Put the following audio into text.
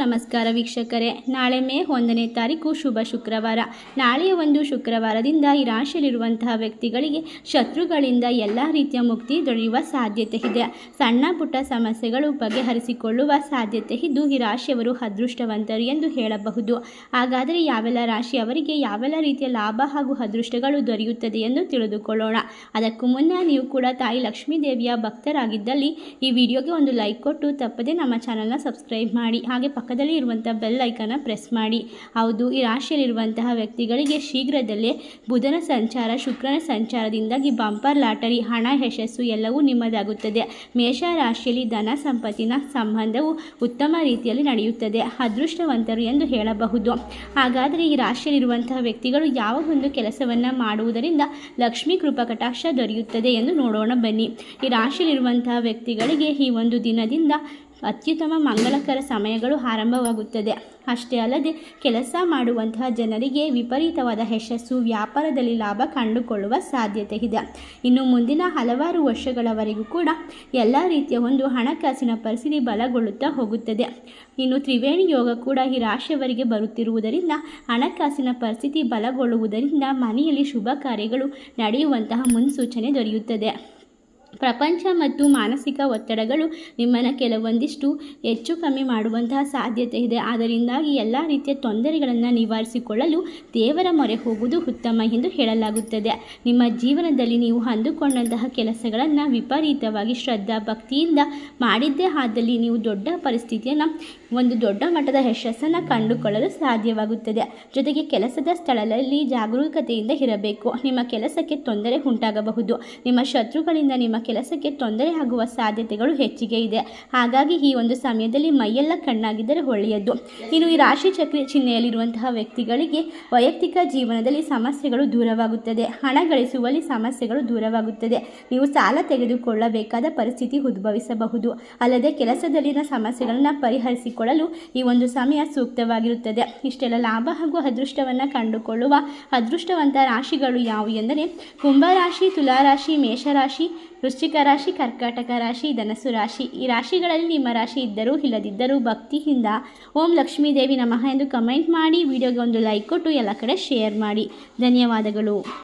ನಮಸ್ಕಾರ ವೀಕ್ಷಕರೇ. ನಾಳೆ ಮೇ ಒಂದನೇ ತಾರೀಕು ಶುಭ ಶುಕ್ರವಾರ. ನಾಳೆಯ ಒಂದು ಶುಕ್ರವಾರದಿಂದ ಈ ರಾಶಿಯಲ್ಲಿರುವಂತಹ ವ್ಯಕ್ತಿಗಳಿಗೆ ಶತ್ರುಗಳಿಂದ ಎಲ್ಲ ರೀತಿಯ ಮುಕ್ತಿ ದೊರೆಯುವ ಸಾಧ್ಯತೆ ಇದೆ. ಸಣ್ಣ ಪುಟ್ಟ ಸಮಸ್ಯೆಗಳು ಬಗೆಹರಿಸಿಕೊಳ್ಳುವ ಸಾಧ್ಯತೆ ಇದ್ದು ಈ ರಾಶಿಯವರು ಅದೃಷ್ಟವಂತರು ಎಂದು ಹೇಳಬಹುದು. ಹಾಗಾದರೆ ಯಾವೆಲ್ಲ ರಾಶಿಯವರಿಗೆ ಯಾವೆಲ್ಲ ರೀತಿಯ ಲಾಭ ಹಾಗೂ ಅದೃಷ್ಟಗಳು ದೊರೆಯುತ್ತದೆ ಎಂದು ತಿಳಿದುಕೊಳ್ಳೋಣ. ಅದಕ್ಕೂ ಮುನ್ನ ನೀವು ಕೂಡ ತಾಯಿ ಲಕ್ಷ್ಮೀ ದೇವಿಯ ಭಕ್ತರಾಗಿದ್ದಲ್ಲಿ ಈ ವಿಡಿಯೋಗೆ ಒಂದು ಲೈಕ್ ಕೊಟ್ಟು ತಪ್ಪದೆ ನಮ್ಮ ಚಾನಲ್ನ ಸಬ್ಸ್ಕ್ರೈಬ್ ಮಾಡಿ. ಹಾಗೆ ಪಕ್ಕದಲ್ಲಿ ಇರುವಂಥ ಬೆಲ್ ಐಕನ್ನ ಪ್ರೆಸ್ ಮಾಡಿ. ಹೌದು, ಈ ರಾಶಿಯಲ್ಲಿರುವಂತಹ ವ್ಯಕ್ತಿಗಳಿಗೆ ಶೀಘ್ರದಲ್ಲೇ ಬುಧನ ಸಂಚಾರ, ಶುಕ್ರನ ಸಂಚಾರದಿಂದಾಗಿ ಬಂಪರ್ ಲಾಟರಿ ಹಣ, ಯಶಸ್ಸು ಎಲ್ಲವೂ ನಿಮ್ಮದಾಗುತ್ತದೆ. ಮೇಷ ರಾಶಿಯಲ್ಲಿ ಧನ ಸಂಪತ್ತಿನ ಸಂಬಂಧವು ಉತ್ತಮ ರೀತಿಯಲ್ಲಿ ನಡೆಯುತ್ತದೆ. ಅದೃಷ್ಟವಂತರು ಎಂದು ಹೇಳಬಹುದು. ಹಾಗಾದರೆ ಈ ರಾಶಿಯಲ್ಲಿರುವಂತಹ ವ್ಯಕ್ತಿಗಳು ಯಾವ ಒಂದು ಕೆಲಸವನ್ನು ಮಾಡುವುದರಿಂದ ಲಕ್ಷ್ಮೀ ಕೃಪಾ ಕಟಾಕ್ಷ ದೊರೆಯುತ್ತದೆ ಎಂದು ನೋಡೋಣ ಬನ್ನಿ. ಈ ರಾಶಿಯಲ್ಲಿರುವಂತಹ ವ್ಯಕ್ತಿಗಳಿಗೆ ಈ ಒಂದು ದಿನದಿಂದ ಅತ್ಯುತ್ತಮ ಮಂಗಳಕರ ಸಮಯಗಳು ಆರಂಭವಾಗುತ್ತದೆ. ಅಷ್ಟೇ ಅಲ್ಲದೆ ಕೆಲಸ ಮಾಡುವಂತಹ ಜನರಿಗೆ ವಿಪರೀತವಾದ ಯಶಸ್ಸು, ವ್ಯಾಪಾರದಲ್ಲಿ ಲಾಭ ಕಂಡುಕೊಳ್ಳುವ ಸಾಧ್ಯತೆ ಇದೆ. ಇನ್ನು ಮುಂದಿನ ಹಲವಾರು ವರ್ಷಗಳವರೆಗೂ ಕೂಡ ಎಲ್ಲ ರೀತಿಯ ಒಂದು ಹಣಕಾಸಿನ ಪರಿಸ್ಥಿತಿ ಬಲಗೊಳ್ಳುತ್ತಾ ಹೋಗುತ್ತದೆ. ಇನ್ನು ತ್ರಿವೇಣಿ ಯೋಗ ಕೂಡ ಈ ರಾಶಿಯವರಿಗೆ ಬರುತ್ತಿರುವುದರಿಂದ ಹಣಕಾಸಿನ ಪರಿಸ್ಥಿತಿ ಬಲಗೊಳ್ಳುವುದರಿಂದ ಮನೆಯಲ್ಲಿ ಶುಭ ಕಾರ್ಯಗಳು ನಡೆಯುವಂತಹ ಮುನ್ಸೂಚನೆ ದೊರೆಯುತ್ತದೆ. ಪ್ರಪಂಚ ಮತ್ತು ಮಾನಸಿಕ ಒತ್ತಡಗಳು ನಿಮ್ಮನ್ನು ಕೆಲವೊಂದಿಷ್ಟು ಹೆಚ್ಚು ಕಮ್ಮಿ ಮಾಡುವಂತಹ ಸಾಧ್ಯತೆ ಇದೆ. ಆದ್ದರಿಂದಾಗಿ ಎಲ್ಲ ರೀತಿಯ ತೊಂದರೆಗಳನ್ನು ನಿವಾರಿಸಿಕೊಳ್ಳಲು ದೇವರ ಮೊರೆ ಹೋಗುವುದು ಉತ್ತಮ ಎಂದು ಹೇಳಲಾಗುತ್ತದೆ. ನಿಮ್ಮ ಜೀವನದಲ್ಲಿ ನೀವು ಅಂದುಕೊಂಡಂತಹ ಕೆಲಸಗಳನ್ನು ವಿಪರೀತವಾಗಿ ಶ್ರದ್ಧಾ ಭಕ್ತಿಯಿಂದ ಮಾಡಿದ್ದೇ ಆದಲ್ಲಿ ನೀವು ದೊಡ್ಡ ಪರಿಸ್ಥಿತಿಯನ್ನು, ಒಂದು ದೊಡ್ಡ ಮಟ್ಟದ ಯಶಸ್ಸನ್ನು ಕಂಡುಕೊಳ್ಳಲು ಸಾಧ್ಯವಾಗುತ್ತದೆ. ಜೊತೆಗೆ ಕೆಲಸದ ಸ್ಥಳದಲ್ಲಿ ಜಾಗರೂಕತೆಯಿಂದ ಇರಬೇಕು. ನಿಮ್ಮ ಕೆಲಸಕ್ಕೆ ತೊಂದರೆ ಉಂಟಾಗಬಹುದು. ನಿಮ್ಮ ಶತ್ರುಗಳಿಂದ ನಿಮ್ಮ ಕೆಲಸಕ್ಕೆ ತೊಂದರೆ ಆಗುವ ಸಾಧ್ಯತೆಗಳು ಹೆಚ್ಚಿಗೆ ಇದೆ. ಹಾಗಾಗಿ ಈ ಒಂದು ಸಮಯದಲ್ಲಿ ಮೈಯೆಲ್ಲ ಕಣ್ಣಾಗಿದ್ದರೆ ಒಳ್ಳೆಯದು. ಇನ್ನು ಈ ರಾಶಿ ಚಕ್ರ ಚಿಹ್ನೆಯಲ್ಲಿರುವಂತಹ ವ್ಯಕ್ತಿಗಳಿಗೆ ವೈಯಕ್ತಿಕ ಜೀವನದಲ್ಲಿ ಸಮಸ್ಯೆಗಳು ದೂರವಾಗುತ್ತದೆ. ಹಣ ಗಳಿಸುವಲ್ಲಿ ಸಮಸ್ಯೆಗಳು ದೂರವಾಗುತ್ತದೆ. ನೀವು ಸಾಲ ತೆಗೆದುಕೊಳ್ಳಬೇಕಾದ ಪರಿಸ್ಥಿತಿ ಉದ್ಭವಿಸಬಹುದು. ಅಲ್ಲದೆ ಕೆಲಸದಲ್ಲಿನ ಸಮಸ್ಯೆಗಳನ್ನು ಪರಿಹರಿಸಿಕೊಳ್ಳಲು ಈ ಒಂದು ಸಮಯ ಸೂಕ್ತವಾಗಿರುತ್ತದೆ. ಇಷ್ಟೆಲ್ಲ ಲಾಭ ಹಾಗೂ ಅದೃಷ್ಟವನ್ನು ಕಂಡುಕೊಳ್ಳುವ ಅದೃಷ್ಟವಂತ ರಾಶಿಗಳು ಯಾವುವು ಎಂದರೆ ಕುಂಭರಾಶಿ ತುಲಾರಾಶಿ ಮೇಷರಾಶಿ ವೃಶ್ಚಿಕ ರಾಶಿ, ಕರ್ಕಾಟಕ ರಾಶಿ ಧನಸು ರಾಶಿ, ಈ ರಾಶಿಗಳಲ್ಲಿ ನಿಮ್ಮ ರಾಶಿ ಇದ್ದರೂ ಇಲ್ಲದಿದ್ದರೂ ಭಕ್ತಿಯಿಂದ ಓಂ ಲಕ್ಷ್ಮೀದೇವಿ ನಮಃ ಎಂದು ಕಮೆಂಟ್ ಮಾಡಿ, ವಿಡಿಯೋಗೆ ಒಂದು ಲೈಕ್ ಕೊಟ್ಟು ಎಲ್ಲ ಕಡೆ ಶೇರ್ ಮಾಡಿ. ಧನ್ಯವಾದಗಳು.